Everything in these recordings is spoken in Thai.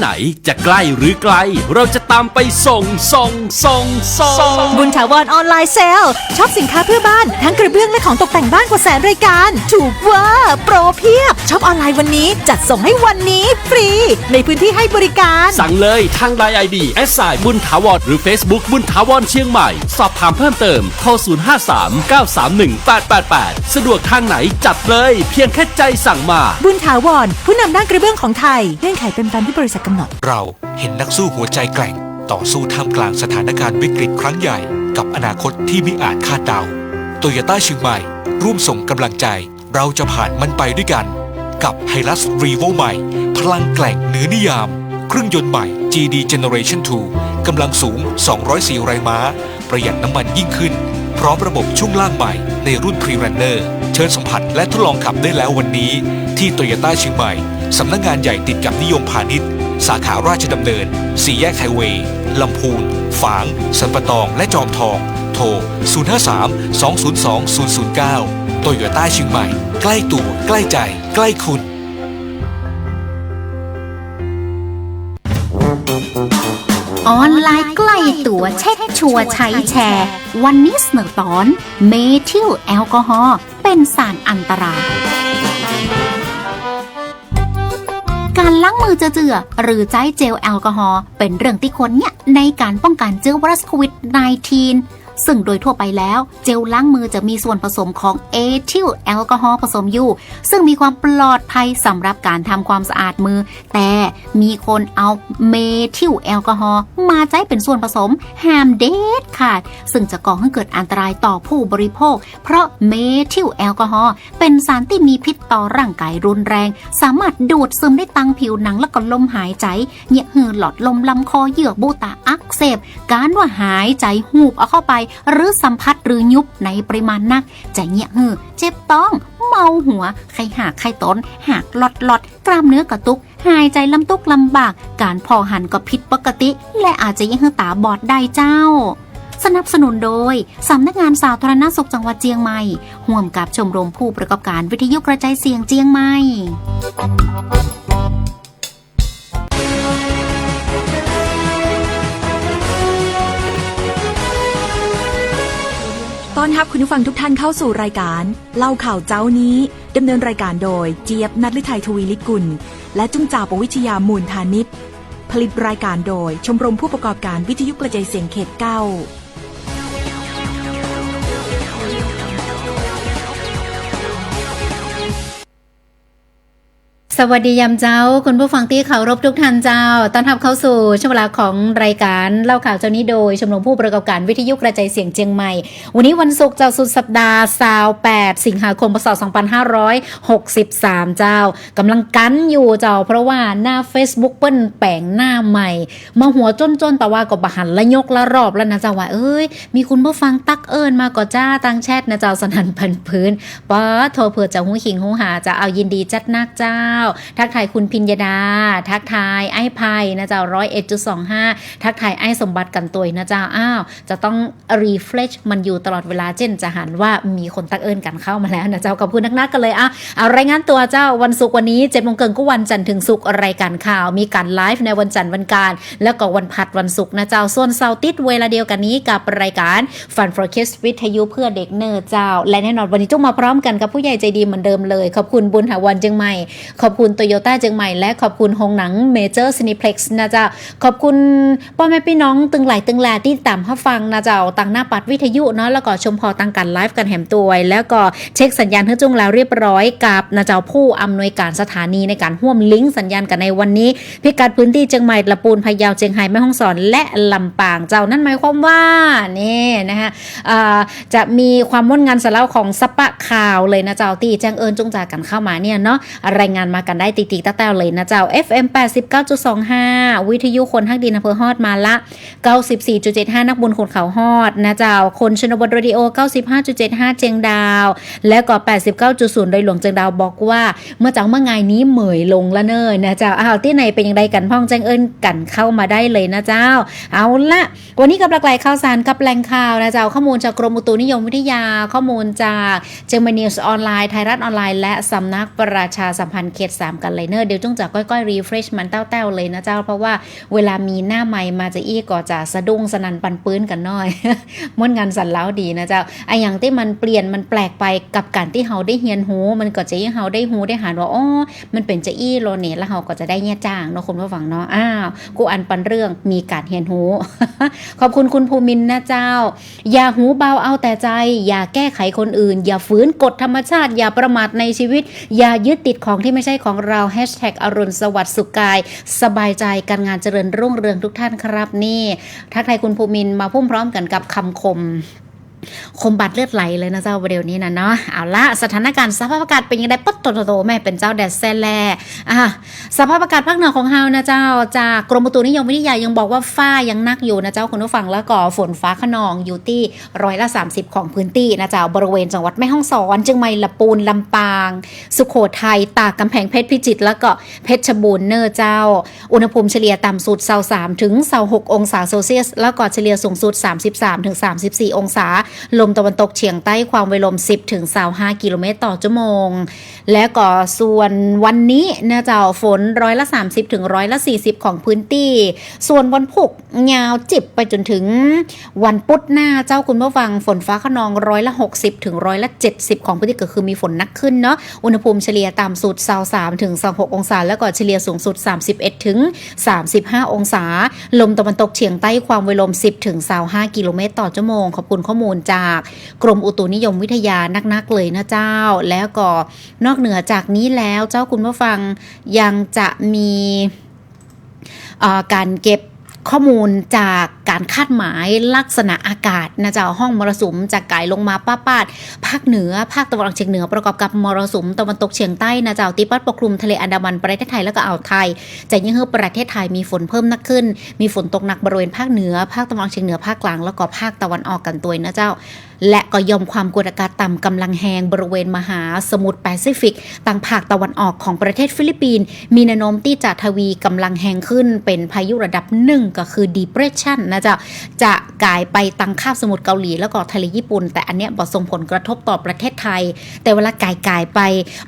ไหน จะใกล้หรือไกล เราจะตามไปส่งส่งส่งส่งบุญถาวรออนไลน์เซลชอบสินค้าเพื่อบ้าน ทั้งกระเบื้องและของตกแต่งบ้านกว่าแสนรายการ ถูกเว่าโปรเพียบช็อปออนไลน์วันนี้ จัดส่งให้วันนี้ฟรี ในพื้นที่ให้บริการ สั่งเลยทางไลน์ไอดีแอสไซบุญถาวรหรือ Facebook บุญถาวรเชียงใหม่ สอบถามเพิ่มเติมโทร053 931 888 สะดวกทางไหนจัดเลย เพียงแค่ใจสั่งมา บุญถาวรผู้นำด้านกระเบื้องของไทยเงื่อนไขเป็นตามที่บริษัทกำหนด เราเห็นนักสู้หัวใจแกร่ง ต่อสู้ท่ามกลางสถานการณ์วิกฤตครั้งใหญ่ กับอนาคตที่ไมิอาจคาดเดาโตโยต้าเชียงใหม่ ร่วมส่งกำลังใจ เราจะผ่านมันไปด้วยกัน กับ h i l u x r e v o ใหม่ พลังแกร่งเหนือนิยาม เครื่องยนต์ใหม่ GD Generation 2 กำลังสูง 204 แรงม้า ประหยัดน้ำมันยิ่งขึ้น พร้อมระบบช่วงล่างใหม่ในรุ่น Pre-Runner เชิญสัมผัสและทดลองขับได้แล้ววันนี้ ที่โตโยต้าเชียงใหม่สำนักงานใหญ่ติดกับนิยมพาณิชย์ สาขาราชดำเนิน สี่แยกไฮเวย์ลำพูน ฝาง สันปะตอง และจอมทอง โทร 053 202 009 โตโยต้าเชียงใหม่ ใกล้ตัว ใกล้ใจ ใกล้คุณออนไลน์ใกล้ตัวเช็คชัวร์ใช้แชร์ วันนี้เสนอตอน เมทิลแอลกอฮอล์เป็นสารอันตราย การล้างมือเจือๆหรือใช้เจลแอลกอฮอล์เป็นเรื่องที่ควรเนี่ยในการป้องกันเชื้อไวรัสโควิด -19 ซึ่งโดยทั่วไปแล้ว เจลล้างมือจะมีส่วนผสมของเอทิลแอลกอฮอล์ผสมอยู่ ซึ่งมีความปลอดภัยสำหรับการทำความสะอาดมือ แต่มีคนเอาเมทิลแอลกอฮอล์มาใช้เป็นส่วนผสมห้ามเด็ดขาด ซึ่งจะก่อให้เกิดอันตรายต่อผู้บริโภค เพราะเมทิลแอลกอฮอล์เป็นสารที่มีพิษต่อร่างกายรุนแรง สามารถดูดซึมได้ตังผิวหนังและก็ลมหายใจเหยียหือหลอดลมลำคอเหยื่อบุตาอักเสบ การว่าหายใจหูบเอาเข้าไปหรือสัมผัสหรือยุบในปริมาณนักจะเหยียหือเจ็บต้องเมาหัว ไข้หักไข้ต้นหักหลอดหลอดกล้ามเนื้อกระตุก หายใจลำตุกลำบาก การพอหันก็ผิดปกติ และอาจจะยังให้ตาบอดได้เจ้าสนับสนุนโดย สำนักงานสาธารณสุขจังหวัดเจียงใหม่ห่วมกับชมรมผู้ประกอบการวิทยุกระจายเสียงเจียงใหม่ ต้อนรับคุณผู้ฟังทุกท่านเข้าสู่รายการ เล่าข่าวเจ้านี้ดำเนินรายการโดยเจี๊ยบนัทลิไทยทวีลิกุล และจุ้งจ่าปวิชยามูลธานิตผลิตรายการโดยชมรมผู้ประกอบการวิทยุกระจายเสียงเขตเก้า สวัสดียามเจ้า คุณผู้ฟังที่เคารพทุกท่านเจ้า ต้อนรับเข้าสู่ช่วงเวลาของรายการเล่าข่าวเจ้านี้โดยชมรมผู้ประกอบการวิทยุกระจายเสียงเชียงใหม่ วันนี้วันศุกร์เจ้าสุดสัปดาห์สาว8สิงหาคมพศ2563 เจ้ากำลังกันอยู่เจ้า เพราะว่าหน้า Facebook เปิ้นแปลงหน้าใหม่ มาหัวจนๆแต่ว่าก็บหันละยกละรอบแล้วนะเจ้าว่าเอ้ยมีคุณผู้ฟังตักเอิญมาก็จ้าตังแชทนะเจ้าสนันพันพื้นป้าโทรเผื่อจะหูขิงหูหาจะเอายินดีจัดนักเจ้าทักทายคุณพิญญาดา ทักทายไอ้ไพนะเจ้าร้อยเอ็ดจุดสองห้าทักทายไอ้สมบัติกันตัวนะเจ้าอ้าวจะต้องรีเฟรชมันอยู่ตลอดเวลาเจนจะหันว่ามีคนตักเอิญกันเข้ามาแล้วนะเจ้าขอบคุณนักๆกันเลยอะเอารายงานตัวเจ้าวันศุกร์วันนี้เจ็ดโมงเกินก็วันจันทร์ถึงศุกร์รายการข่าว มีการไลฟ์ในวันจันทร์วันการ แล้วก็วันพัดวันศุกร์นะเจ้าส่วนเสาร์อาทิตย์เวลาเดียวกันนี้กับรายการ Fun for Kids วิทยุเพื่อเด็กเนิร์ดเจ้า และแน่นอนวันนี้จุ้งมาพร้อมกันกับผู้ใหญ่ใจดีเหมือนเดิมเลย ขอบคุณบุญหาวันจียงใหม่ขอบคุณโตโยต้าเจียงใหม่และขอบคุณโรงหนังเมเจอร์ซินิเพล็กซ์นะเจ้า ขอบคุณพ่อแม่พี่น้องตึงหลายตึงแหลที่ตามรับฟังนะเจ้าตังหน้าปัดวิทยุเนาะแล้วก็ชมพอตังกันไลฟ์กันแหมตัวแล้วก็เช็คสัญญาณเพื่อจุงแล้วเรียบร้อยกับนะเจ้าผู้อำนวยการสถานีในการห่วมลิงก์สัญญาณกันในวันนี้ พิกัดพื้นที่เชียงใหม่ละปูนพะเยาเชียงไฮ้แม่ฮ่องสอนและลำปางเจ้านั่นหมายความว่านี่นะคะจะมีความม่วนงานสเล่าของสปะข่าวเลยนะเจ้าที่แจ้งเอิญจงจากกันเข้ามาเนี่ยเนาะรายงานมากันได้ติ๊กๆต้าๆเลยนะเจ้า FM 89.25 วิทยุคนทักดินอำเภอฮอดมาละ 94.75 นักบุญคนเขาฮอดนะเจ้า คนชนบทรดิโอ 95.75 เจียงดาว และก็ 89.0 โดยหลวงเจียงดาวบอกว่าเมื่อจากเมื่อไงนี้เหมยลงละเนยนะเจ้าอ้าวที่ไหนเป็นยังไงกันพ่องแจ้งเอิญกันเข้ามาได้เลยนะเจ้า เอาละวันนี้กับหลากหลายข่าวสารกับแหล่งข่าวนะเจ้าข้อมูลจากกรมอุตุนิยมวิทยาข้อมูลจากเจมนิวส์ออนไลน์ไทยรัฐออนไลน์และสำนักประชาสัมพันธ์เขต3 กันเลยเนอะเดี๋ยวจงจะก้อยๆรีเฟรชมันเต้าๆเลยนะเจ้า เพราะว่าเวลามีหน้าใหม่มาจะอี้ก็จะสะดุ้งสนันปันปื้นกันน่อยม้วนงานสันเล้าดีนะเจ้าไออย่างที่มันเปลี่ยนมันแปลกไปกับการที่เฮาได้เฮียนหู มันก็จะยิ่งเฮาได้หูได้หานว่าอ๋อมันเป็นจะอี้โลเนตแล้วเฮาก็จะได้แง่จ้างเนาะคุณผู้ฟังเนาะอ้าวกูอันปันเรื่องมีการเฮียนหู ขอบคุณคุณภูมินนะเจ้า อย่าหูเบาเอาแต่ใจ อย่าแก้ไขคนอื่น อย่าฝืนกฎธรรมชาติ อย่าประมาทในชีวิต อย่ายึดติดของที่ไม่ใช่ของเราแฮชแท็กอรุณสวัสดิ์สุขกาย สบายใจการงานเจริญรุ่งเรืองทุกท่านครับนี่ทักทายคุณภูมินมาพุ่มพร้อมกันกับคำคม คมบาดเลือดไหลเลยนะเจ้าประเดี๋ยวนี้นะเนาะเอาละสถานการณ์สภาพอากาศเป็นยังไงปั๊ดโตโตโตแม่เป็นเจ้าแดดแซ่แลอะสภาพอากาศภาคเหนือของเฮานะเจ้าจากกรมอุตุนิยมวิทยายังบอกว่าฟ้ายังนักอยู่นะเจ้าคุณผู้ฟังแล้วก็ฝนฟ้าขนองอยู่ที่ร้อยละ 30 ของพื้นที่นะเจ้าบริเวณจังหวัดแม่ฮ่องสอนจึงไม่ละปูนลำปาง สุโขทัยตากกำแพงเพชรพิจิตรแล้วก็เพชรบูรณ์เนอร์เจ้า อุณหภูมิเฉลี่ยต่ำสุดเซา3ถึงเซา6องศาเซลเซียส แล้วก็เฉลี่ยสูงสุด 33ถึง34 องศาลมตะวันตกเฉียงใต้ความเวลม 10ถึง25กิโลเมตรต่อชั่วโมง และก็ส่วนวันนี้นะเจ้าฝนร้อยละ 30ถึงร้อยละ 40 ของพื้นที่ ส่วนวันพุกยาวจิบไปจนถึงวันพุธหน้าเจ้าคุณผู้ฟังฝนฟ้าขนองร้อยละ 60ถึงร้อยละ 70 ของพื้นที่ก็คือมีฝนนักขึ้นเนาะอุณหภูมิเฉลี่ยต่ำสุด23ถึง26องศา แล้วก็เฉลี่ยสูงสุด 31ถึง35 องศา ลมตะวันตกเฉียงใต้ความเวลม 10ถึง25กิโลเมตรต่อชั่วโมงขอบคุณข้อมูลจากกรมอุตุนิยมวิทยานักๆเลยนะเจ้า แล้วก็นอกเหนือจากนี้แล้วเจ้าคุณผู้ฟังยังจะมีการเก็บข้อมูลจาก การคาดหมายลักษณะอากาศนะจ้าห้องมรสุมจากไก่ลงมาป้าปาดภาคเหนือ ภาคตะวันออกเฉียงเหนือประกอบกับมรสุมตะวันตกเฉียงใต้นะจ้าที่พัดปกคลุมทะเลอันดามันประเทศไทยแล้วก็อ่าวไทยจะยิ่งให้ประเทศไทยมีฝนเพิ่มนักขึ้น มีฝนตกหนักบริเวณภาคเหนือ ภาคตะวันออกเฉียงเหนือภาคกลางแล้วก็ภาคตะวันออกกันตัวนะเจ้า และก็ยอมความกดอากาศต่ำกำลังแหงบริเวณมหาสมุทรแปซิฟิกต่างภาคตะวันออกของประเทศฟิลิปปินส์มีแนวโน้มที่จะทวีกำลังแหงขึ้นเป็นพายุระดับหนึ่งก็คือ depression นะจ้าจะกลายไปตังคาบสมุทรเกาหลีแล้วก็ทะเลญี่ปุ่น แต่อันเนี้ยบอส่งผลกระทบต่อประเทศไทย แต่เวลากายกายไป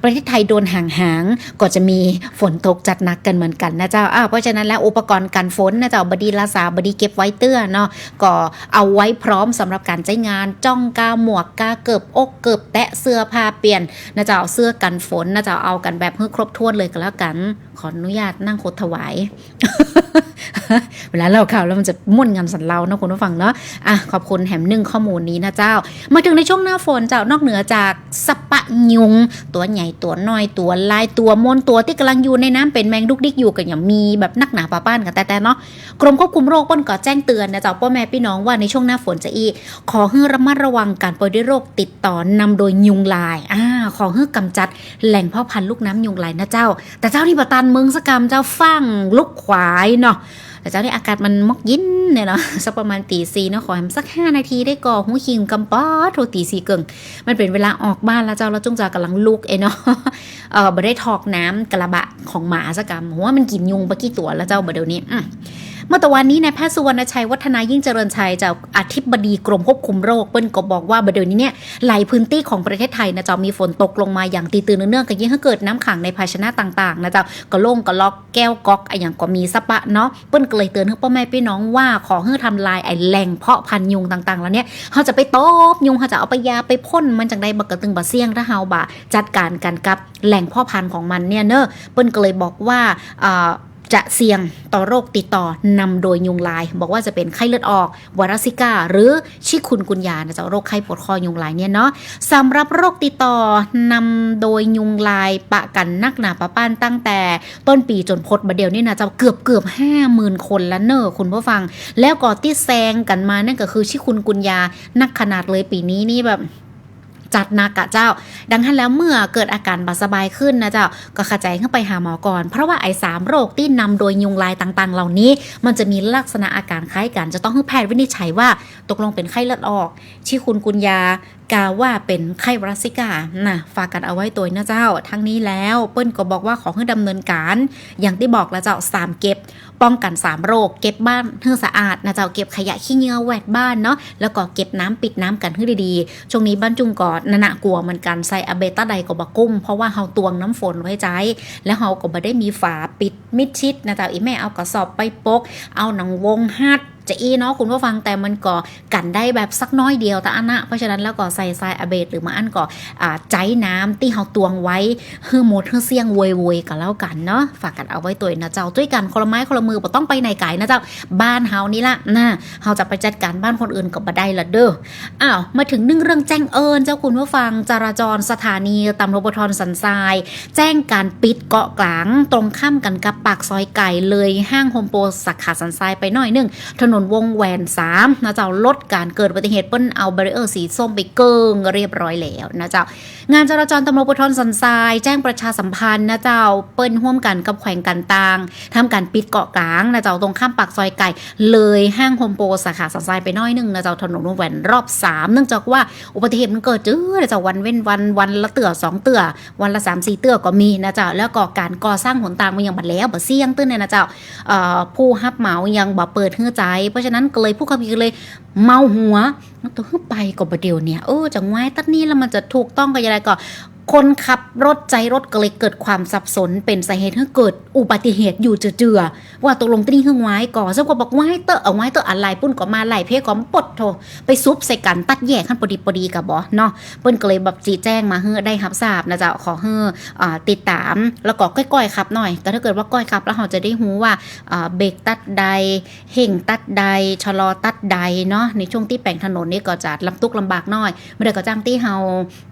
ประเทศไทยโดนห่างหางๆก็จะมีฝนตกจัดหนักกันเหมือนกันนะเจ้าอ้าวเพราะฉะนั้นแล้วอุปกรณ์กันฝนนะเจ้าบดีลาสาบดีเก็บไว้เตื้อเนาะก็เอาไว้พร้อมสำหรับการใช้งานจ้องกาหมวกกาเกิบอกเกิบแตะเสื้อผ้าเปลี่ยนนะเจ้าเสื้อกันฝนนะเจ้าเอากันแบบให้ครบถ้วนเลยก็แล้วกันขออนุญาตนั่งโคตถวาย เวลาเล่าข่าวแล้วมันจะม่วนงานสันเรานะคุณผู้ฟังเนาะอะขอบคุณแหมหนึ่งข้อมูลนี้นะเจ้า มาถึงในช่วงหน้าฝนเจ้านอกเหนือจากสปะยุง ตัวใหญ่ตัวน้อยตัวลายตัวมนตัวที่กำลังอยู่ในน้ำเป็นแมงดุกดิกอยู่กันอย่างมีแบบนักหนาปาป้านกันแต่แต่เนาะกรมควบคุมโรคป้นก็แจ้งเตือนนะเจ้าพ่อแม่พี่น้องว่าในช่วงหน้าฝนจะอี ขอให้ระมัดระวังการป่วยด้วยโรคติดต่อนำโดยยุงลายอ่าขอให้กำจัดแหล่งเพาะพันธุ์ลูกน้ำยุงลายนะเจ้า แต่เจ้านี่ปตันเมืองสกรรมเจ้าฟั่งลุกขวายเนาะแต่เจ้านี่อากาศมันมกยินเนี่ยเนาะสักประมาณตีสี่เนาะขอให้สักห้านาทีได้ก่อหูคิงกำป๊อโทรตีสี่เกิงมันเป็นเวลาออกบ้านแล้วเจ้าเราจงจากำลังลุกเอเนาะเออบ่ได้ทอกน้ำกระบะของหมาสักรรมหัวามันกินยุงปะกี่ตัวแล้วเจ้าบ่เดี๋ยวนี้อื เมื่อตะวันนี้นายแพทย์สุวรรณชัยวัฒนายิ่งเจริญชัยจากอธิบดีกรมควบคุมโรคเปิ้นก็บอกว่าบ่เดี๋ยวนี้เนี่ยหลายพื้นที่ของประเทศไทยนะจ้ามีฝนตกลงมาอย่างตีตื่นเนื่องกันยิ่งให้เกิดน้ำขังในภาชนะต่างๆนะจ้าก็โล่งก็ล็อกแก้วก๊อกไออย่างก็มีสปะเนาะเปิ้นก็เลยเตือนให้พ่อแม่พี่น้องว่าขอให้ทำลายไอ้แหล่งเพาะพันยุงต่างๆ แล้วเนี่ยเขาจะไปตบยุงเขาจะเอาไปยาไปพ่นมันจังใดบักกระตึงบะเสี่ยงถ้าเฮาบะจัดการกันกับแหล่งเพาะพันธุ์ของมันเนี่ยเนอะเปิ้นก็เลยบอกว่าอ่า จะเสี่ยงต่อโรคติดต่อนำโดยยุงลาย บอกว่าจะเป็นไข้เลือดออกไวรัสซิก้า หรือชิคุนกุนยานะจ๊ะโรคไข้ปวดคอยุงลายเนี่ยเนาะสำหรับโรคติดต่อนำโดยยุงลายปะกันนักหนาปะป้านตั้งแต่ ต้นปีจนพดบดเดียวนี่นะจ๊ะเกือบเกือบห้าหมื่นคนแล้วเนอะคุณผู้ฟัง แล้วก็ที่แซงกันมานั่นก็คือชิคุนกุนยานักขนาดเลยปีนี้นี่แบบ จัดหนักอะเจ้า ดังนั้นแล้วเมื่อเกิดอาการบาสบายขึ้นนะเจ้า ก็ขจายเข้าไปหาหมอก่อน เพราะว่าไอ้สามโรคที่นำโดยยุงลายต่างๆ เหล่านี้ มันจะมีลักษณะอาการคล้ายกัน จะต้องให้แพทย์วินิจฉัยว่าตกลงเป็นไข้เลือดออก ชิคุนกุนยากาว่าเป็นไข้รัสซิกานะฝากกันเอาไว้ตัวนะเจ้า ทั้งนี้แล้วเปิ้นก็บอกว่าขอให้ดำเนินการ อย่างที่บอกแล้วเจ้าสามเก็บ ป้องกัน 3 โรค เก็บบ้านให้สะอาดนะเจ้าเก็บขยะขี้เหงื่อแวดบ้านเนาะแล้วก็เก็บน้ำปิดน้ำกันให้ดีๆ ช่วงนี้บ้านจุงกอดนานะกลัวเหมือนกันใส่อะเบต้าใดก็บกุ้ม เพราะว่าเฮาตวงน้ำฝนไว้ใจ แล้วเฮาก็บ่ได้มีฝาปิดมิดชิดนะเจ้าอีแม่เอากระสอบไปปก เอาหนังวงฮัด จะอีเนาะคุณผู้ฟังแต่มันก็กันได้แบบสักน้อยเดียวแต่อันนะเพราะฉะนั้นแล้วก็ใส่ทรายอเบดหรือมาอันก็อ่าใจน้ำที่เฮาตวงไว้เฮือหมดเฮือเสี่ยงโวยโวยกันแล้วกันเนาะฝากกันเอาไว้ตัวนะเจ้าด้วยกันคนละไม้คนละมือบ่ต้องไปไหนไกลนะเจ้าบ้านเฮานี่ละนะเฮาจะไปจัดการบ้านคนอื่นก็บ่ได้ละเด้ออ้าวมาถึงหนึ่งเรื่องแจ้งเอิญเจ้าคุณผู้ฟังจราจรสถานีตำรวจภูธรสันทราย แจ้งการปิดเกาะกลางตรงข้ามกันกับปากซอยไก่เลยห้างโฮมโปรสาขาสันทรายไปหน่อยนึงถนนวงแหวน3นะเจ้าลดการเกิดอุบัติเหตุเปิ้นเอาเบรีเออร์สีส้มไปเกิงเรียบร้อยแล้วนะเจ้างานจราจรตำรวจภูธรสันทรายแจ้งประชาสัมพันธ์นะเจ้าเปิ้นร่วมกันกับแขวงกันตางทำการปิดเกาะกลางนะเจ้าตรงข้ามปากซอยไก่ เลยห้างโฮมโปรสาขาสันทรายไปน้อยหนึงนะเจ้าถนนวงแหวนรอบ 3 เนื่องจากว่าอุบัติเหตุมันเกิดจื้อนะเจ้าวันเว้นวันวันละเตือสองเตือวันละ3 4เตือก็มีนะเจ้าแล้วก็การก่อสร้างหนทางมันยังบัดแล้วบ่เสี่ยงตื้นเนี่ยนะเจ้าผู้ฮับเหมายังบ่เปิดเฮือใจเพราะฉะนั้นก็เลยผู้ขับขี่เลย เมาหัวตัวขึ้นไปก็ประเดี๋ยวเนี่ยเออจังไว้ตัดนี้แล้วมันจะถูกต้องกันยังไงก็ คนขับรถใจรถก็เลยเกิดความสับสน เป็นสาเหตุให้เกิดอุบัติเหตุอยู่เจือๆว่าตกลงที่นี่คือไว้ก่อซึ่งก็บอกไว้เตอะเอาไว้เตอะอะไรปุ้นก็มาไหลเพก็ปดโทไปซุบใส่กันตัดแยกขั้นพอดีพอดีกับบอเนาะปิ้นก็เลยแบบจีแจ้งมาเฮ้อได้รับทราบนะจ๊ะขอเฮ้อติดตามแล้วก็ก้อยๆครับหน่อยแต่ถ้าเกิดว่าก้อยครับ แล้วเราจะได้รู้ว่าเบรกตัดใดเห่งตัดใดชะลอตัดใดเนาะในช่วงที่แปลงถนนนี่ก็จะลำตุกลำบากหน่อยเมื่อใดก็จ้างที่เฮาอ่า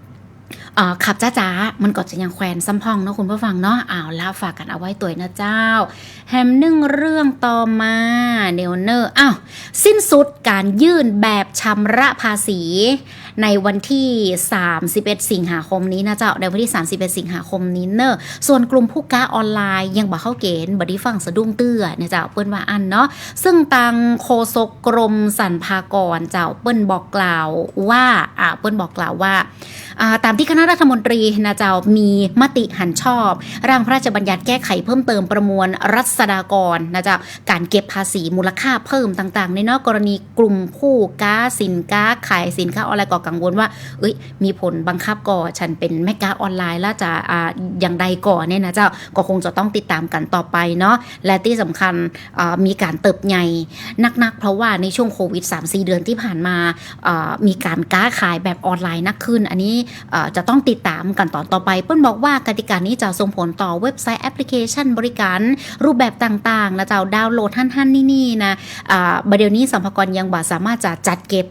ขับจ้าๆมันก็จะยังแควนซ้ำพองเนาะคุณผู้ฟังเนาะอ้าวแล้วฝากกันเอาไว้ตัวนะเจ้า แฮมนึ่งเรื่องต่อมาเนลเนอร์อ้าวสิ้นสุดการยื่นแบบชำระภาษี ในวันที่ 31 สิงหาคมนี้นะเจ้าในวันที่ 31 สิงหาคมนี้เนอะส่วนกลุ่มผู้ค้าออนไลน์ยังบ่เข้าเกณฑ์บ่ได้ฟังสะดุ้งเตื้อเนี่ยเจ้าเปิ้นว่าอันเนาะซึ่งทางโฆษกกรมสรรพากรเจ้าเปิ้นบอกกล่าวว่าอ่าเปิ้นบอกกล่าวว่าอ่าตามที่คณะรัฐมนตรีนะเจ้ามีมติหันชอบ ร่างพระราชบัญญัติแก้ไขเพิ่มเติมประมวลรัษฎากรนะเจ้าการเก็บภาษีมูลค่าเพิ่มต่างๆ ในนอกกรณีกลุ่มผู้ค้าสินค้าขายสินค้าออนไลน์ก็กังวลว่า เอ้ย มีผลบังคับก่อฉันเป็นแม่ค้าออนไลน์แล้วจะอ่าอย่างใดก่อนเนี่ยนะเจ้าก็คงจะต้องติดตามกันต่อไปเนาะและที่สำคัญมีการเติบใหญ่นักๆ เพราะว่าในช่วงโควิด 3-4 เดือนที่ผ่านมามีการค้าขายแบบออนไลน์นักขึ้น อันนี้จะต้องติดตามกันตอนต่อไปเปิ้ลบอกว่ากติกานี้จะส่งผลต่อเว็บไซต์แอปพลิเคชันบริการรูปแบบต่างๆนะเจ้าดาวน์โหลดท่านๆนี่ๆนะบัดเดี๋ยวนี้สัมภากรยังบ่สามารถจะจัดเก็บ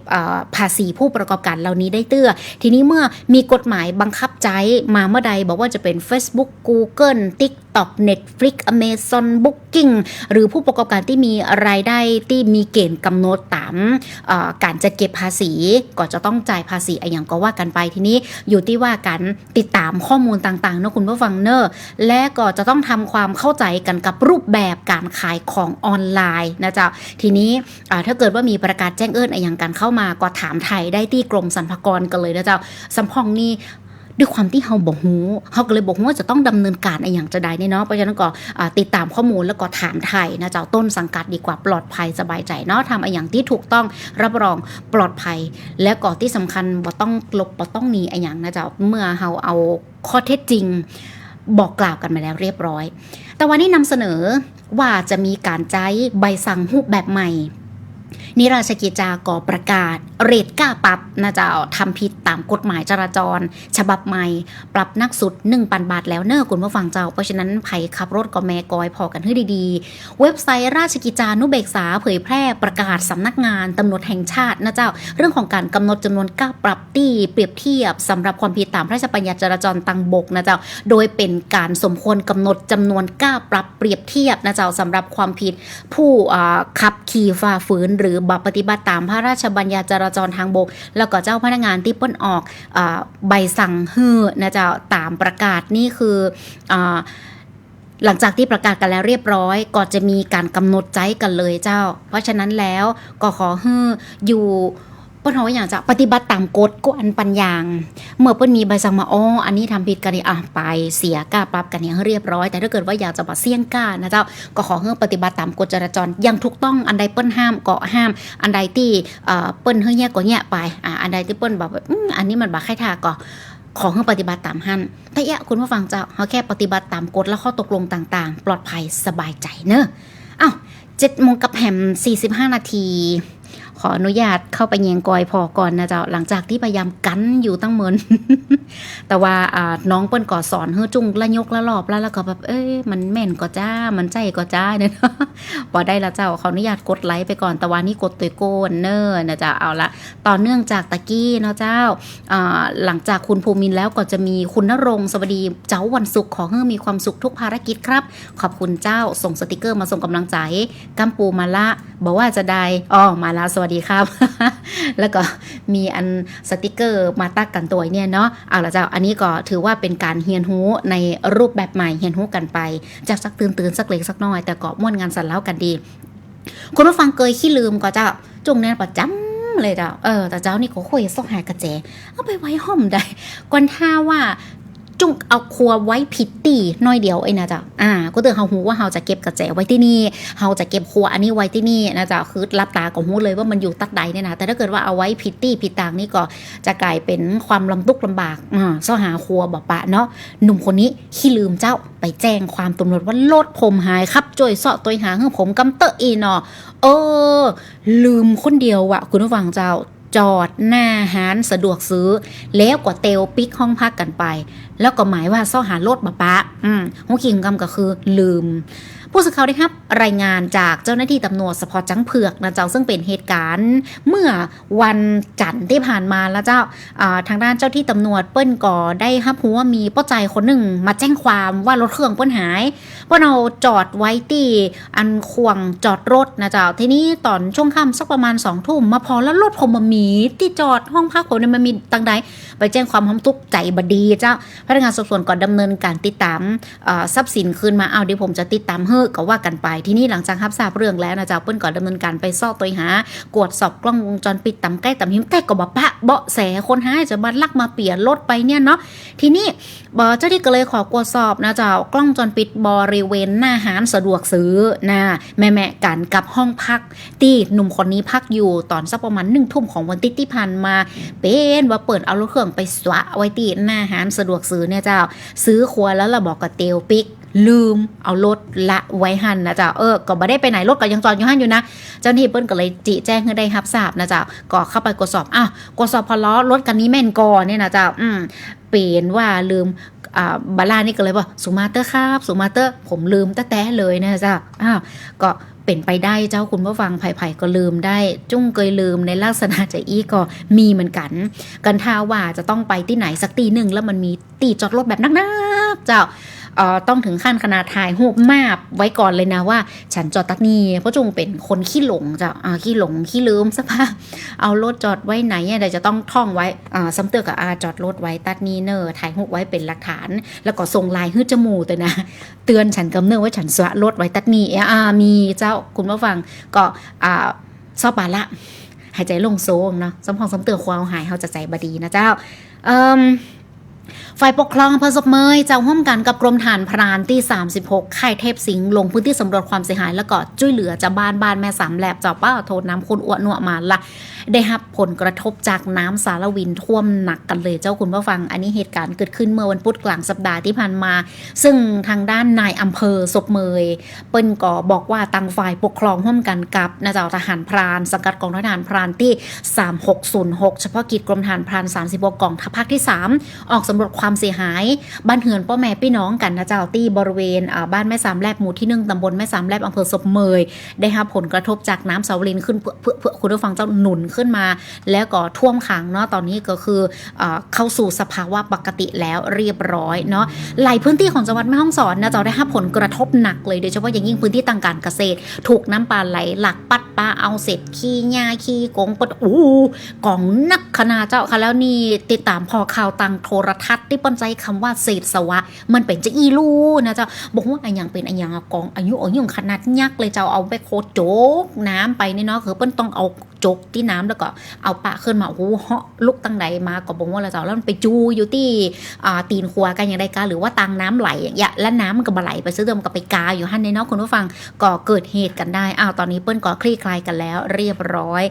ภาษีผู้ประกอบการเหล่านี้ได้เตื้อ ทีนี้เมื่อมีกฎหมายบังคับใจมาเมื่อใดบอกว่าจะเป็น Facebook Google TikTok Netflix Amazon Booking หรือผู้ประกอบการที่มีรายได้ที่มีเกณฑ์กำหนดตามการจะเก็บภาษีก็จะต้องจ่ายภาษีอย่างก็ว่ากันไปทีนี้อยู่ที่ว่าการติดตามข้อมูลต่างๆนะคุณผู้ฟังเนอะและก็จะต้องทำความเข้าใจกันกับรูปแบบการขายของออนไลน์นะจ๊ะทีนี้ถ้าเกิดว่ามีประกาศแจ้งเอิญอะไรอย่างการเข้ามาก็ถามไทยได้ที่กรมสรรพากรกันเลยนะจ๊ะสัมพองนี่ด้วยความที่เฮาบอกฮู้เฮาก็เลยบอกว่าจะต้องดำเนินการอะไรอย่างจะได้เนาะเพราะฉะนั้นก็ติดตามข้อมูลแล้วก็ถามไทยนะเจ้าต้นสังกัดดีกว่าปลอดภัยสบายใจเนาะทำอะไรอย่างที่ถูกต้องรับรองปลอดภัย และก็ที่สำคัญบ่ต้องลบบ่ต้องหนีอะไรอย่างนะเจ้าเมื่อเฮาเอาข้อเท็จจริง บอกกล่าวกันมาแล้วเรียบร้อย แต่วันนี้นำเสนอว่าจะมีการใช้ใบสั่งรูปแบบใหม่ นิราชกิจจากอประกาศ เรทก้าปรับนะเจ้าทำผิดตามกฎหมายจราจร ฉบับใหม่ ปรับนักสุด1,000บาทแล้วเนอะคุณผู้ฟังเจ้า เพราะฉะนั้นไผขับรถก็แม่กอยพอกันให้ดีๆ เว็บไซต์ราชกิจจานุเบกษาเผยแพร่ประกาศสำนักงานตำรวจแห่งชาตินะเจ้า เรื่องของการกำหนดจำนวนก้าปรับที่เปรียบเทียบสำหรับความผิดตามพระราชบัญญัติจราจรทางบกนะเจ้า โดยเป็นการสมควรกำหนดจำนวนก้าปรับเปรียบเทียบนะเจ้าสำหรับความผิดผู้ขับขี่ฝ่าฝืนหรือบัปฏิบัติตามพระราชบัญญัติจราจรทางบก แล้วก็เจ้าพนักงานที่เปิ้นออกอใบสั่งฮือนะเจ้าตามประกาศนี่คืออหลังจากที่ประกาศกันแล้วเรียบร้อยก็จะมีการกำหนดใจกันเลยเจ้า เพราะฉะนั้นแล้วก็ขอฮืออยู่ เปิ้นเฮาว่าอย่างจะปฏิบัติตามกฎกอันปัญญาง เมื่อเปิ้นมีใบสั่งมาอ๋ออันนี้ทำผิดกันนี่อะไปเสียค่าปรับกันอย่างเรียบร้อย แต่ถ้าเกิดว่าอยากจะบ่เสี่ยงกล้านะเจ้าก็ขอให้ปฏิบัติตามกฎจราจรอย่างถูกต้องอันใดเปิ้นห้ามก็ห้าม อันใดที่เอ่อเปิ้นเฮ้ยแยกก็แยกไปอ่าอันใดที่เปิ้นบอกอืมอันนี้มันบ่ค่อยทาก็ขอให้ปฏิบัติตามหันแต่แยะคุณผู้ฟังเจ้าเฮาแค่ปฏิบัติตามกฎและข้อตกลงต่างๆ ปลอดภัยสบายใจเนอะอ้าว7โมงกับแหม45 นาที ขออนุญาตเข้าไปเยียงกอยพอก่อนนะเจ้าหลังจากที่พยายามกันอยู่ตั้งเมือนแต่ว่าน้องเปิ้นก่อสอนเฮ้อจุงละยกละรอบแล้วแล้วก็แบบเอ้ยมันแม่นก็จ้ามันใจก็จ้าเนี่ยเนาะพอได้ละเจ้าขออนุญาตกดไลค์ไปก่อนแต่วันนี้กดตัวโกนเนอร์นะเจ้าเอาละต่อเนื่องจากตะกี้เนาะเจ้าหลังจากคุณภูมินแล้วก็จะมีคุณนรงสวัสดีเจ้าวันศุกร์ขอให้มีความสุขทุกภารกิจครับ ขอบคุณเจ้าส่งสติกเกอร์มาส่งกำลังใจกัมปูมาละบอกว่าจะได้อ๋อมาละสวัสดีดีครับ แล้วก็มีอันสติกเกอร์มาตักกันตัวเนี่ยเนาะเอาละเจ้าอันนี้ก็ถือว่าเป็นการเฮียนฮู้ในรูปแบบใหม่เฮียนฮู้กันไปจากสักตื่นตื่นๆสักเล็กสักน้อยแต่ก็ม่วนงานสันแล้วกันดี คุณผู้ฟังเคยขี้ลืมก็เจ้าจงแน่นประจำเลยเจ้าเออแต่เจ้านี่ก็คุยส่งหากระแจเอาไปไว้ห้อมได้กวนท่าว่า จุงเอาครัวไว้ผิดตีน้อยเดียวไอ้นะจ๊ะอ่าก็เตือนเฮาหูว่าเฮาจะเก็บกระแจไว้ที่นี่เฮาจะเก็บครัวอันนี้ไว้ที่นี่นะจ๊ะคือรับตาก็หูเลยว่ามันอยู่ตัดใดเนี่ยนะแต่ถ้าเกิดว่าเอาไว้ผิดตีผิดต่างนี่ก็จะกลายเป็นความลำตุกลำบากอ่าซ่อหาครัวบ่ปะเนาะหนุ่มคนนี้ขี้ลืมเจ้าไปแจ้งความตำรวจว่าโลดผมหายครับจ่วยเสาะตัวหาเฮือผมกำเตออีนาะเออ ลืมคนเดียววะคุณผู้ฟังเจ้า จอดหน้าหานสะดวกซื้อ แล้วก็เตลปิกห้องพักกันไป แล้วก็หมายว่าซ่อหารถบะปะอืมหัวขิงกำก็คือลืม ผู้สื่อข่าวได้ครับรายงานจากเจ้าหน้าที่ตำรวจสพจังเผือกนะเจ้าซึ่งเป็นเหตุการณ์ เมื่อวันจันทร์ที่ผ่านมาแล้วเจ้าทางด้านเจ้าที่ตำรวจเปิ้นก่อได้รับรู้ว่ามีป้าใจคนหนึ่งมาแจ้งความว่ารถเครื่องเปิ้นหายว่าเราจอดไว้ที่อันควงจอดรถนะเจ้าทีนี้ตอนช่วงค่ำสักประมาณสองทุ่มมาพอแล้วรถผมมามีที่จอดห้องพักผมเนี่ยมันมีตังใดไปแจ้งความห้องทุกข์ใจบดีเจ้าพนักงานสอบสวนก่อนดำเนินการติดตามทรัพย์สินคืนมาเอาเดี๋ยวผมจะติดตามเฮ้อก็ว่ากันไปที่นี่หลังจากรับทราบเรื่องแล้วนะจ๊ะเปิ้นก่อนดำเนินการไปซ่อตัวหากวดสอบกล้องวงจรปิดตำใกล้ตำหิมใกล้ก็บอกปะเบาะแสคนหายจะมาลักมาเปลี่ยนรถไปเนี่ยเนาะทีนี้บอเจ้าที่ก็เลยขอกวดสอบนะจ๊ะกล้องวงจรปิดบริเวณหน้าหารสะดวกซื้อนะแม่แม่กันกับห้องพักที่หนุ่มคนนี้พักอยู่ตอนสักประมาณหนึ่งทุ่มของวันที่ที่ผ่านมา เป็นว่าเปิดเอารถเครื่องไปสวะไว้ที่หน้าหารสะดวกซื้อเนี่ยเจ้าซื้อครัวแล้วเราบอกกับเตลปิก ลืมเอารถละไว้หันนะจ๊ะเออก็ไม่ได้ไปไหนรถก็ยังจอดอยู่หันอยู่นะ เจ้าหน้าที่เปิ้ลก็เลยจิแจ้งให้ได้รับทราบนะจ๊ะก็เข้าไปกดสอบอ้าวกดสอบพอล้อรถคันนี้แม่นก่อนเนี่ยนะจ๊ะอืมเปลี่ยนว่าลืมอ่าบาลานี่ก็เลยบอกสุมาเตอร์ครับสุมาเตอร์ ผมลืมแต่แต่เลยนะจ๊ะอ้าวก็เป็นไปได้เจ้าคุณผู้ฟังไผ่ๆก็ลืมได้ จุ้งเคยลืมในลักษณะจะอีก็มีเหมือนกัน กันท่าว่าจะต้องไปที่ไหนสักตีหนึ่งแล้วมันมีตีจอดรถแบบนักๆเจ้า ต้องถึงขั้นขนาดถ่ายรูปมาบไว้ก่อนเลยนะว่า ฉันจอดตัดนี่เพราะจงเป็นคนขี้หลงจะอ่าขี้หลงขี้ลืมสภาพเอารถจอดไว้ไหนเนี่ยเดี๋ยวจะต้องท่องไว้ซ้ำเตือกับอาจอดรถไว้ตัดนี่เนอร์ถ่ายรูปไว้เป็นหลักฐาน แล้วก็ส่งลน์ฮื้อจมูกแต่นะ เตือนฉันกำเนิดว่าฉันสละรถไว้ตัดนี่อ่ามีเจ้าคุณผู้ฟังก็อ่าซอบปาละ หายใจลงโซงเนาะสมพองสมเตือความหายเขาจะใจบดีนะเจ้าเอ่ม ฝ่ายปกครองอำเภอศพเมยจะร่วมกันกับกรมฐานพรานที่ 36 ค่ายเทพสิงห์ลงพื้นที่สำรวจความเสียหายแล้วก็ช่วยเหลือจะบ้านบ้านแม่สามแหลบเจ้าป้าโทษน้ำคุณอ้วนนัวมาละ ได้รับผลกระทบจากน้ำสารวินท่วมหนักกันเลยเจ้าคุณผู้ฟัง อันนี้เหตุการณ์เกิดขึ้นเมื่อวันพุธกลางสัปดาห์ที่ผ่านมา ซึ่งทางด้านนายอำเภอศพเมย เปิ้นก็บอกว่าตังฝ่ายปกครองร่วมกันกับนะเจ้าทหารพรานสังกัดกองทหารพรานที่ 3606 เฉพาะกิจกรมทหารพราน 36กองทัพภาคที่ 3 ออกสำรวจความเสียหาย บ้านเหือนป้อแม่พี่น้องกันนะเจ้าที่บริเวณบ้านแม่สามแลบหมู่ที่หนึ่งตำบลแม่สามแลบอำเภอศพเมย ได้รับผลกระทบจากน้ำเสาลินขึ้นเพื่อเพื่อคุณผู้ฟังเจ้าหนุนขึ้นมา แล้วก็ท่วมขังเนาะตอนนี้ก็คือเอเข้าสู่สภาวะปกติแล้วเรียบร้อยเนาะหลายพื้นที่ของจังหวัดแม่ฮ่องสอนนะเจ้าได้รับผลกระทบหนักเลยโดยเฉพาะอย่างยิ่งพื้นที่ทางการเกษตร ถูกน้ำป่าไหลหลักปัดปลาเอาเสร็จขี้หญ้าขี้กงปดอู้กองนักขนาเจ้าค่ะแล้วนี่ติดตามพอข่าวตังโทรทัศน์ที่ปนใจคำว่าเศษสวะ มันเป็นจะอีลูนะเจ้าบอกว่าอันยังเป็นอันยังกองอายุอายุขนาดยักษ์เลยเจ้าเอาไปโคโจกน้ำไปนี่เนาะคือเปิ้นต้องเอาจกที่น้ำแล้วก็เอาปะขึ้นมาโอ้โหเหาะลุกตั้งใดมาก็บอกว่าเราจะเอาแล้วมันไปจูอยู่ที่ตีนครัวกันอย่างไรกาหรือว่าตังน้ำไหลอย่างเงี้ยแล้วน้ำมันก็มาไหลไปซื้อเดิมนก็ไปกาอยู่หันในเนอกคุณผู้ฟังก็เกิดเหตุกันได้อ้าวตอนนี้เปิ้ลก็คลี่คลายกันแล้ว เรียบร้อย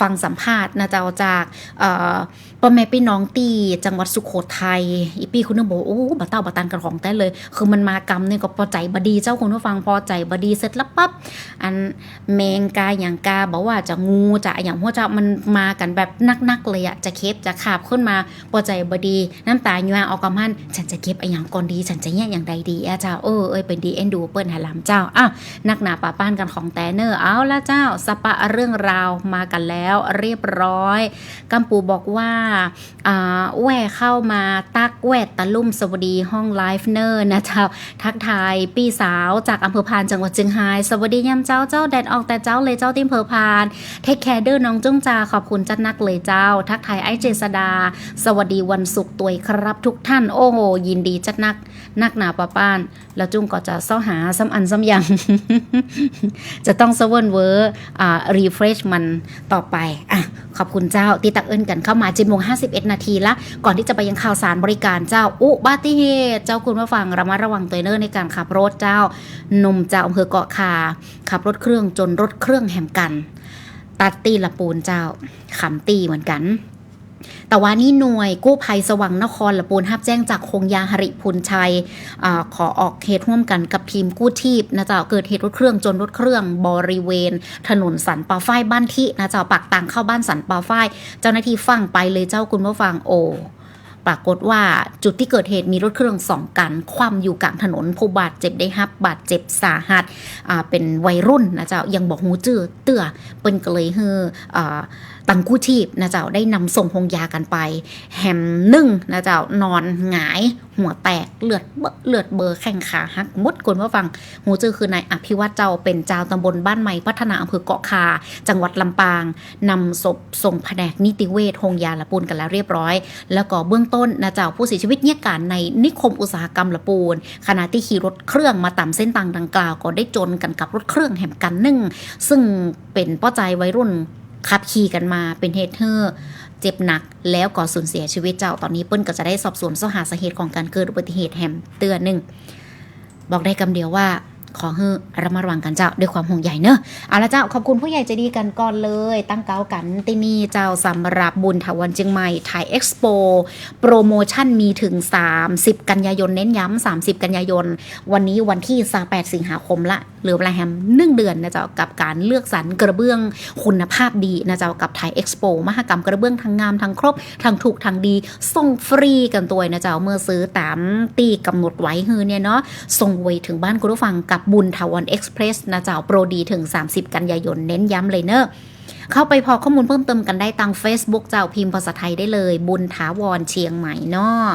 ฟังสัมภาษณ์นะเจ้าจากเอ่อพ่อแม่พี่น้องตีจังหวัดสุโขทัยอีปีคุณนึกบอกโอ้บะเต้าบะตันกันของแต่เลย คือมันมากรรมเนี่ยก็พอใจบดีเจ้าคุณผู้ฟังพอใจบดีเสร็จแล้วปั๊บอันแมงกาอย่างกาบอกว่าจะงูจะอย่างหัวจะมันมากันแบบนักๆเลยอะจะเคฟจะขาบขึ้นมาพอใจบดี น้ำตาหยวงออกกำหันฉันจะเก็บอย่างก่อนดี ฉันจะแย่อย่างใดดีอะเจ้าเออเอ้ยเป็นดีเอ็นดูเปิ้ลหาลำเจ้าอ้าวนักหนาป่าป้านกันของแต่เนอร์เอาละเจ้าสปะเรื่องราวมากันแล้วเรียบร้อยกัมปูบอกว่าอ่าแหวเข้ามาตักแวดตะลุ่มสวัสดีห้องไลฟ์เนอร์นะเจ้าทักทายปีสาวจากอำเภอพานจังหวัดเชียงราย สวัสดียามเจ้าเจ้าแดดออกแต่เจ้าเลยเจ้าที่อำเภอพานเทคแคร์เดอร์น้องจุ้งจาขอบคุณจัดนักเลยเจ้า ทักทายไอเจษดา สวัสดีวันศุกร์ตัวยครับทุกท่านโอ้โหยินดีจัดนัก นักหนาป้าป้าน แล้วจุ้งก็จะเซ้าหาซ้ำอันซ้ำยัง จะต้องเซเว่นเวอร์อ่ารีเฟรชมันต่อไปอะขอบคุณเจ้าที่ตักเอิญกันเข้ามาจิบโมง51นาทีละ ก่อนที่จะไปยังข่าวสารบริการเจ้า อุบัติเหตุ เจ้าคุณผู้ฟังระมัดระวังตัวเนอร์ในการขับรถเจ้าหนุ่มเจ้าอำเภอเกาะคา ขับรถเครื่องจนรถเครื่องแหมกัน ตัดตีละปูนเจ้าขำตีเหมือนกัน แต่ว่านี่หน่วยกู้ภัยสว่างนครละปูนรับแจ้งจากคงยาหริพุนชัยอขอออกเหตุร่วมกันกับทีมกู้ชีพนะเจ้าเกิดเหตุรถเครื่องจนรถเครื่องบริเวณ ถนนสันป่าฝ้ายบ้านที่นะเจ้าปากทางเข้าบ้านสันป่าฝ้าย เจ้าหน้าที่ฟังไปเลยเจ้าคุณผู้ฟังโอปรากฏว่าจุดที่เกิดเหตุมีรถเครื่องสองกัน คว่ำอยู่กลางถนนผู้บาดเจ็บได้รับบาดเจ็บสาหัสเป็นวัยรุ่นนะเจ้ายังบอกหูจื้อเตื้อเป็นกเลยเฮออ่า ตังกู้ชีพนะเจ้าได้นำส่งโรงยากันไป แฮมนึ่งนะเจ้านอนหงายหัวแตกเลือดเบอะเลือดเบอร์แข้งขาหักมดคนว่าฟังหูจื้อคือนายอภิวัตเจ้าเป็นเจ้าตำบลบ้านใหม่พัฒนาอำเภอเกาะคา จังหวัดลำปางนำศพส่งแผนกนิติเวชโรงยาละปูนกันแล้วเรียบร้อย แล้วก็เบื้องต้นนะเจ้าผู้เสียชีวิตเนี่ยการในนิคมอุตสาหกรรมละปูน ขณะที่ขี่รถเครื่องมาตามเส้นทางดังกล่าวก็ได้จนกันกับรถเครื่องแหมกันนึ่งซึ่งเป็นป้อใจวัยรุ่น ขับขี่กันมาเป็นเหตุให้เจ็บหนักแล้วก็สูญเสียชีวิตเจ้าตอนนี้เปิ้ลก็จะได้สอบสวนสาหาสาเหตุของการเกิดอุบัติเหตุแฮมเตือนหนึ่งบอกได้คำเดียวว่า ขอให้ระมัดระวังกันเจ้าด้วยความห่วงใยเนอะเอาละเจ้าขอบคุณผู้ใหญ่ใจดีกันก่อนเลย ตั้งเก้ากันที่นี่เจ้าสำหรับบุญถาวรเชียงใหม่ถ่ายเอ็กซ์โปโปรโมชั่นมีถึง 30 กันยายนเน้นย้ำ30 กันยายน วันนี้วันที่28สิงหาคมละเหลือเวลาแฮมหนึ่งเดือนนะเจ้ากับการเลือกสรรกระเบื้องคุณภาพดีนะเจ้ากับไทยเอ็กซ์โปมหกรรมกระเบื้องทั้งงามทั้งครบทั้งถูกทั้งดีส่งฟรีกันตัวนะเจ้าเมื่อซื้อตามตีกำหนดไว้เฮือเนี่ยเนาะส่งไว้ถึงบ้านคุณผู้ฟังกับบุญทาวรเอ็กซ์เพรสนะเจ้าโปรดีถึง 30 กันยายนเน้นย้ำเลยเนอะเข้าไปพอข้อมูลเพิ่มเติมกันได้ทาง Facebook เจ้าพิมพ์ภาษาไทยได้เลย บุญถาวรเชียงใหม่เนาะ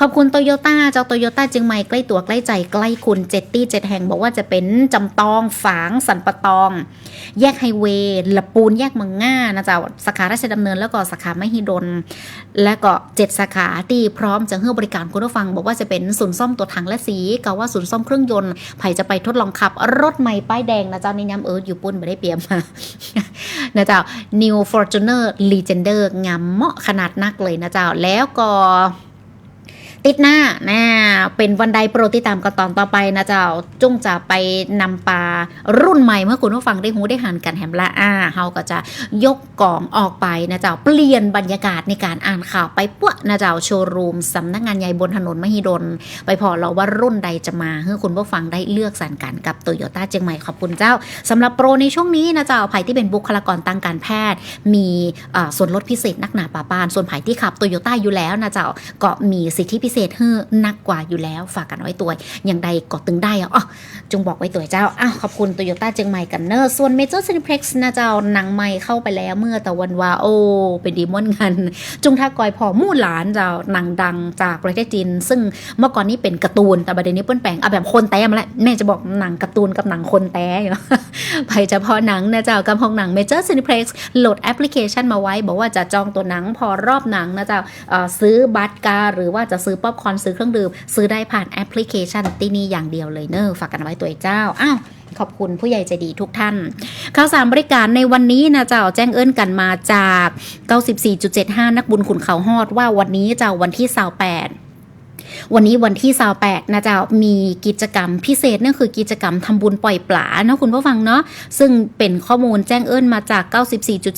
ขอบคุณโตโยต้าเจ้าโตโยต้าเชียงใหม่ใกล้ตัวใกล้ใจใกล้คุณเจ็ดตี้เจ็ดแห่งบอกว่าจะเป็นจำตองฝางสันปะตอง แยกไฮเวย์ละปูนแยกเมังง่านะเจ้าสาขาราชดำเนินแล้วก็สาขามหิดล และก็เจ็ดสาขาที่พร้อมจะให้บริการคุณผู้ฟัง บอกว่าจะเป็นศูนย์ซ่อมตัวถังและสีก็ว่าศูนย์ซ่อมเครื่องยนต์ไผ่จะไปทดลองขับ รถใหม่ป้ายแดงนะเจ้านี่ย้ำเอออยู่ปุ้นไม่ได้เปรียบมานะเจ้า New Fortuner Legender งามเหมาะขนาดนักเลยนะเจ้าแล้วก็ ติดหน้านะเป็นวันใดโปรดติดตามกันตอนต่อไปนะเจ้าจุ้งจะไปนำปลารุ่นใหม่เมื่อคุณผู้ฟังได้หูได้หันกันแหมละอ่าเฮาก็จะยกกล่องออกไปนะเจ้าเปลี่ยนบรรยากาศในการอ่านข่าวไปปั้วนะเจ้าโชว์รูมสำนักงานใหญ่บนถนนมหิดล ไปพอเราว่ารุ่นใดจะมาให้คุณผู้ฟังได้เลือกสรรกันกับโตโยต้าเชียงใหม่ขอบคุณเจ้าสำหรับโปรในช่วงนี้นะเจ้าไผ่ที่เป็นบุคลากรทางการแพทย์ มีอ่าส่วนลดพิเศษนักหนาป่าปานส่วนไผ่ที่ขับโตโยต้าอยู่แล้วนะเจ้าก็มีสิทธิพิเศษให้นักกว่าอยู่แล้วฝากกันไว้ตัวอย่างใดก็ตึงได้อะอ๋อจงบอกไว้ตัวเจ้าอ้าวขอบคุณโตโยต้าเชียงใหม่กันเนอะส่วนเมเจอร์ซินิเพล็กซ์นะเจ้าหนังใหม่เข้าไปแล้วเมื่อตะวันวาโอเป็นดีมอนกันจุงท่ากอยพอมู่หลานเจ้าหนังดังจากประเทศจีน ซึ่งเมื่อก่อนนี้เป็นการ์ตูนแต่ประเด็นนี้เปิ้นแปลงเอาแบบคนแต้มล้วแม่จะบอกหนังการ์ตูนกับหนังคนแต้ไปเฉพาะหนังนะเจ้ากับห้องหนัง Major Cineplex โหลดแอปพลิเคชันมาไว้ บอกว่าจะจองตัวหนังพอรอบหนังนะเจ้าซื้อบัตรกาหรือว่าจะซื้อป๊อปคอนซื้อเครื่องดื่ม ซื้อได้ผ่านแอปพลิเคชันที่นี่อย่างเดียวเลยเนอะฝากกันไว้ตัวเจ้าอ้าวขอบคุณผู้ใหญ่ใจดีทุกท่าน ข่าวสารบริการในวันนี้นะเจ้าแจ้งเอิ้นกันมาจาก 94.75 นักบุญขุนเขาฮอดว่าวันนี้เจ้าวันที่28 วันนี้วันที่28นะเจ้ามีกิจกรรมพิเศษนั่นคือกิจกรรมทำบุญปล่อยปลาเนาะคุณผู้ฟังเนาะซึ่งเป็นข้อมูลแจ้งเอิ้นมาจาก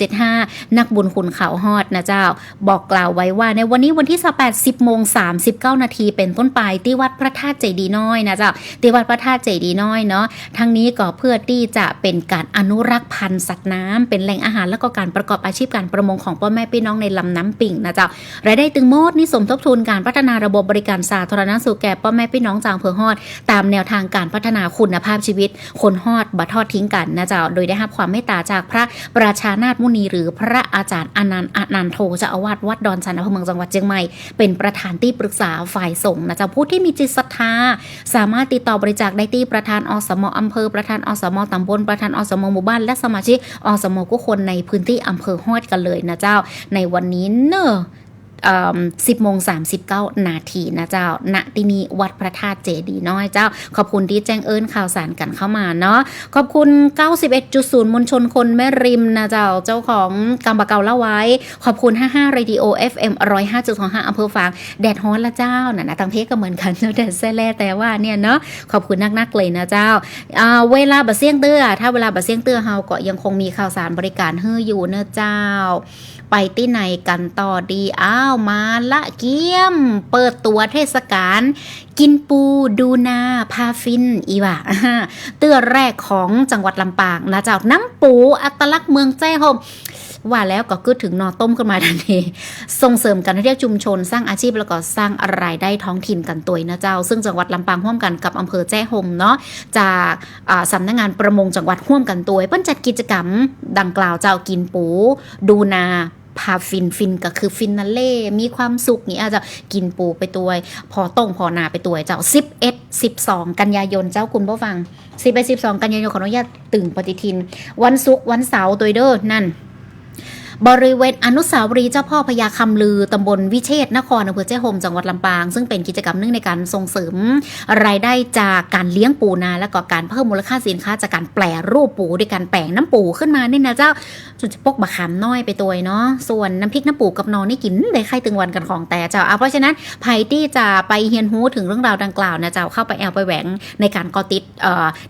94.75 นักบุญขุนเขาฮอดนะเจ้า บอกกล่าวไว้ว่าในวันนี้วันที่28 10โมง39 นาทีเป็นต้นไปที่วัดพระธาตุเจดีน้อยนะเจ้าที่วัดพระธาตุเจดีน้อยเนาะทั้งนี้ก็เพื่อที่จะเป็นการอนุรักษ์พันธุ์สัตว์น้ำเป็นแหล่งอาหารและก็การประกอบอาชีพการประมงของพ่อแม่พี่น้องในลำน้ำปิ่งนะเจ้ารายได้ตึงโมดนี่สมทบทุนการพัฒนาระบบบริการสาธารณสุขแก่พ่อแม่พี่น้องจางอำเภอฮอด ตามแนวทางการพัฒนาคุณภาพชีวิต คนฮอดบัทอดทิ้งกันนะเจ้าโดยได้รับความเมตตาจากพระประชานาถมุนีหรือพระอาจารย์อนันต์อนันโทเจ้าอาวาสวัดดอนชันอำเภอเมืองจังหวัดเชียงใหม่เป็นประธานที่ปรึกษาฝ่ายสงฆ์นะเจ้าผู้ที่มีจิตศรัทธาสามารถติดต่อบริจาคได้ที่ประธานอสมอำเภอประธานอสมตำบลประธานอสมหมู่บ้านและสมาชิกอสมกุคนในพื้นที่อำเภอฮอดกันเลยนะเจ้า ในวันนี้เนอะ สิบโมงสามสิบเก้านาทีนะเจ้า ณ ที่นี้วัดพระธาตุเจดีน้อยเจ้า ขอบคุณที่แจ้งเอิญข่าวสารกันเข้ามาเนาะ ขอบคุณ 91.0มวลชนคนแม่ริมนะเจ้า เจ้าของกำบะเกาเล่าไว้ ขอบคุณ 55 Radio FM 105.25อำเภอฝาง แดดฮ้อนละเจ้าน่ะนะทางเพศก็เหมือนกันเนาะแดดแซ่แล่แต่ว่าเนี่ยเนาะ ขอบคุณนักๆเลยนะเจ้า เวลาบะเสี่ยงเตื้อ ถ้าเวลาบะเสี่ยงเตื้อเฮาก็ยังคงมีข่าวสารบริการเฮืออยู่เนอะเจ้า ไปที่ไหนกันต่อดีอ้าวมาละเกี้ยม เปิดตัวเทศกาลกินปูดูนาพาฟินอีว่ะเตื้อแรกของจังหวัดลำปางนะเจ้าน้ำปูอัตลักษณ์เมืองแจ้ห่มว่าแล้วก็คือถึงนอต้มขึ้นมาทันทีส่งเสริมการท่องเที่ยวชุมชน สร้างอาชีพแล้วก็สร้างรายได้ท้องถิ่นกันตัวนะเจ้า ซึ่งจังหวัดลำปางร่วมกันกับอำเภอแจ้ห่มเนาะจากสำนักงานประมงจังหวัดร่วมกันตัวเปิ้นจัดกิจกรรมดังกล่าวเจ้ากินปู ดูนา พาฟินฟินก็คือฟินนาเล่มีความสุขนี่อาจจะกินปูไปตัวพอต้งพอนาไปตัวเจ้าสิบเอ็ดสิบสองกันยายนเจ้าคุณผู้ฟังสิบไปสิบสองกันยายนขออนุญาตตึงปฏิทิน วันศุกร์วันเสาร์ตัวเด้อนั่น บริเวณอนุสาวรีย์เจ้าพ่อพญาคำลือตำบลวิเชษนครอำเภอเจ้าโฮมจังหวัดลำปาง ซึ่งเป็นกิจกรรมหนึ่งในการส่งเสริม รายได้จากการเลี้ยงปูนา และก็การเพิ่มมูลค่าสินค้าจากการแปลรูปปูด้วยการแปลงน้ำปูขึ้นมาเนี่ยนะเจ้าจุดจะปกบะขามน้อยไปตัวเนาะส่วนน้ำพริกน้ำปูกับนอนนี่กินได้ไข่ตึงวันกันของแต่เจ้าเอาเพราะฉะนั้นใครที่จะไปเฮียนฮู้ถึงเรื่องราวดังกล่าวนะเจ้าเข้าไปแอลไปแหวงในการกอติด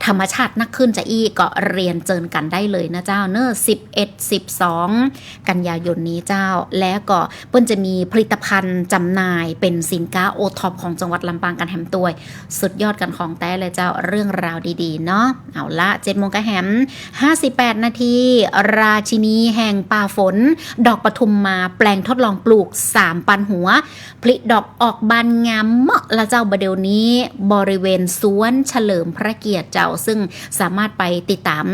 ธรรมชาตินักขึ้นจะอีก็เรียนเจิญกันได้เลยนะเจ้าเนอะ11 12กันยายนนี้เจ้า แล้วก็เปิ้นจะมีผลิตภัณฑ์จำหน่ายเป็นสินค้าโอท็อปของจังหวัดลำปางกันแหมตัวสุดยอดกันของแต่เลยเจ้าเรื่องราวดีๆเนาะเอาละ7โมงกะแหม58นาทีราชินีแห่งป่าฝน ดอกปทุมมาแปลงทดลองปลูก3ปันหัวผลิดอกออกบานงามเมาะละเจ้าบดเดยวนี้บริเวณสวนเฉลิมพระเกียรติเจ้าซึ่งสามารถไปติดตาม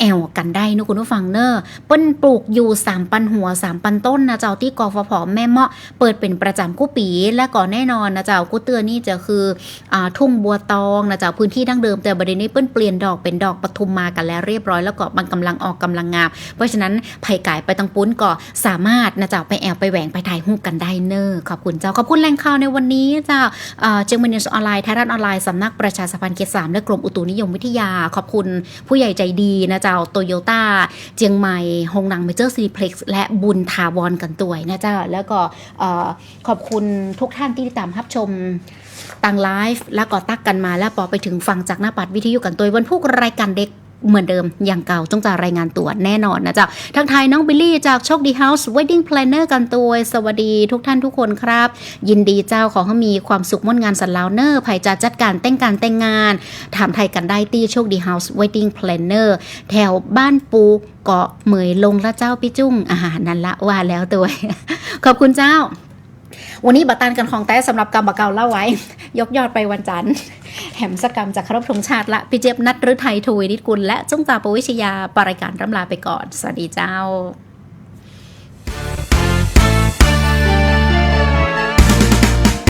แอลกันได้นะคุณผู้ฟังเนอะเปิ้นปลูกอยู่3ปันหัว3ปันต้นนะเจ้าที่กฟผแม่เมาะเปิดเป็นประจำกู้ปีและก่อนแน่นอนนะเจ้ากู้เตือนนี่จะคืออ่าทุ่งบัวตองนะเจ้าพื้นที่ดั้งเดิมแต่บริเวณนี้เปิ้นเปลี่ยนดอกเป็นดอกปทุมมากันแล้วเรียบร้อยแล้วก็มันกำลังออกกำลังงามเพราะฉะนั้นไผ่ไก่ไปตังปุ้นก็สามารถนะเจ้าไปแอลไปแหวงไปถ่ายรูปกันได้เนอขอบคุณเจ้าขอบคุณแหล่งข่าวในวันนี้เจ้าเจียงม่นิสออนไลน์ไทยรัฐออนไลน์สำนักประชาสัมพันธ์เขตสามและกรมอุตุนิยมวิทยา ขอบคุณผู้ใหญ่ใจดีนะเจ้าโตโยต้าเจียงใหม่ฮงนังเมเจอร์ซีเพล็กและบุญทาวรกันตัวยนะเจ้า แล้วก็ขอบคุณทุกท่านที่ติดตามรับชมตังไลฟ์แล้วก็ตักกันมาแล้วพอไปถึงฟังจากหน้าปัดวิทยุกันตัววันพวกรายการเด็ก เหมือนเดิมอย่างเก่าจงจะรายงานตัวแน่นอนนะจ๊ะทั้งไทายน้องบิลลี่จากโชคดีเฮาส์ Wedding Planner กันตัว สวัสดีทุกท่านทุกคนครับ ยินดีเจ้าขอให้มีความสุขม่วนงานสันลาวเนอร์ภัยจะจัดการแต่งการแต่งงานถามไทยกันได้ที่โชคดีเฮาส์ Wedding Planner แถวบ้านปูเกาะเหมยลงละเจ้าพี่จุ้งอาหารนั่นละว่าแล้วตัวขอบคุณเจ้า วันนี้บัตตันกันของแต่สำหรับกรรมบเกาเล่าไว้ ยกยอดไปวันจันทร์แหมสกรรมจากครบธงชาติละพี่เจี๊ยบนัดฤทัยทวีนิตกุลและจุ้งตาปวิชยาปรายการร่ำลาไปก่อน สวัสดีเจ้า